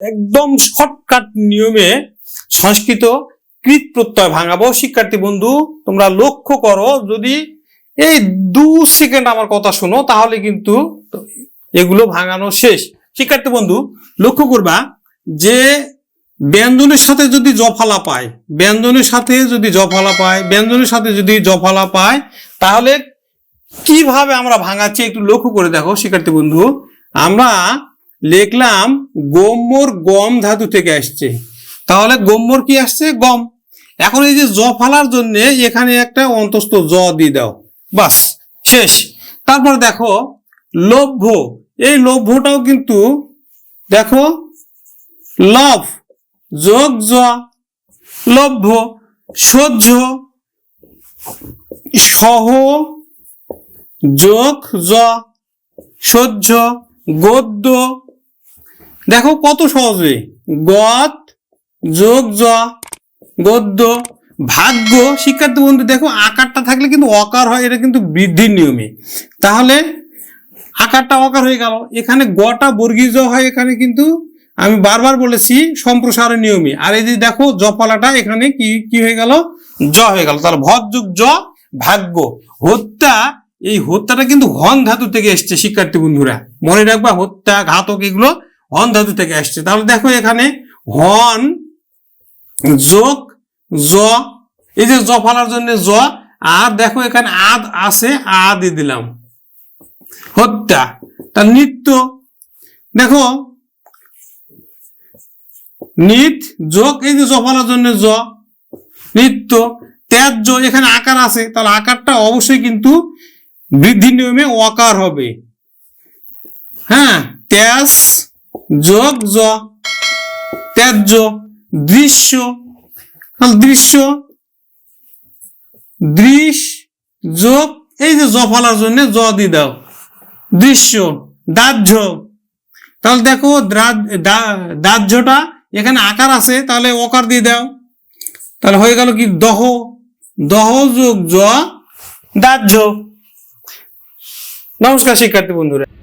একদম শর্টকাট নিয়মে সংস্কৃত কৃত প্রত্যয় ভাঙাবো। শিক্ষার্থী বন্ধু, তোমরা লক্ষ্য করো, যদি এই দু সেকেন্ড আমার কথা শোনো, তাহলে কিন্তু এগুলো ভাঙানো শেষ। শিক্ষার্থী বন্ধু, লক্ষ্য করবা যে ব্যঞ্জনের সাথে যদি জফালা পায়, ব্যঞ্জনের সাথে যদি জফালা পায়, ব্যঞ্জনের সাথে যদি জফালা পায়, তাহলে কীভাবে আমরা ভাঙাচ্ছি একটু লক্ষ্য করে দেখো শিক্ষার্থী বন্ধু। আমরা লিখলাম গম্যর গম ধাতু থেকে আসছে। তাহলে গম্যর কি আসছে? গম। এখন এই যে জ ফালার জন্য এখানে একটা অন্তস্থ জ দিয়ে দাও। বাস, শেষ। তারপর দেখো, লভ্য। এই লভ্যটাও কিন্তু দেখো, লভ, যোগ জ, লভ্য, সহ্য, সহ, যোগ জ, সহ্য, গদ্য দেখো কত সহজে। গদ, যোগ, জ, গদ্য, ভাগ্য। শিক্ষার্থী বন্ধু, দেখো আকারটা থাকলে কিন্তু অকার হয়, এটা কিন্তু বৃদ্ধির নিয়মে। তাহলে আকারটা অকার হয়ে গেল। এখানে গটা বর্গীয় হয়, এখানে কিন্তু আমি বারবার বলেছি সম্প্রসারণ নিয়মে। আর এই যে দেখো জপালাটা, এখানে কি কি হয়ে গেল? জ হয়ে গেল। তাহলে ভর যুগ জ, ভাগ্য। হত্যা এই হত্যাটা কিন্তু হন ধাতু থেকে এসছে, শিক্ষার্থী বন্ধুরা। মনে রাখবা হত্যা ঘাতক, এগুলো হন ধাতু থেকে আসছে। তাহলে দেখো এখানে হন যোগ জ, এই যে জ ফালার জন্য জ, আর দেখো এখানে আদ আছে আ দিয়ে দিলাম। হত্যা তার নিত্য। দেখো, নিত, যোগ, এই যে জ ফালার জন্য জ, নিত্য। ত্যায্য এখানে আকার আছে, তাহলে আকারটা অবশ্যই কিন্তু বৃদ্ধি নিয়মে অকার হবে। হ্যাঁ ত্যাস যোগ জ ত্যায্য, দৃশ্য দৃশ্য, দৃশ, যোগ, এই যে জ ফলার জন্য জ দিয়ে দাও। দৃশ্য, দাহ্য। তাহলে দেখো দা- দাহ্যটা এখানে আকার আছে, তাহলে অকার দিয়ে দাও। তাহলে হয়ে গেল কি? দহ। দহ যোগ জ দাহ্য। নমস্কার, শিক্ষার্থী বন্ধুরা।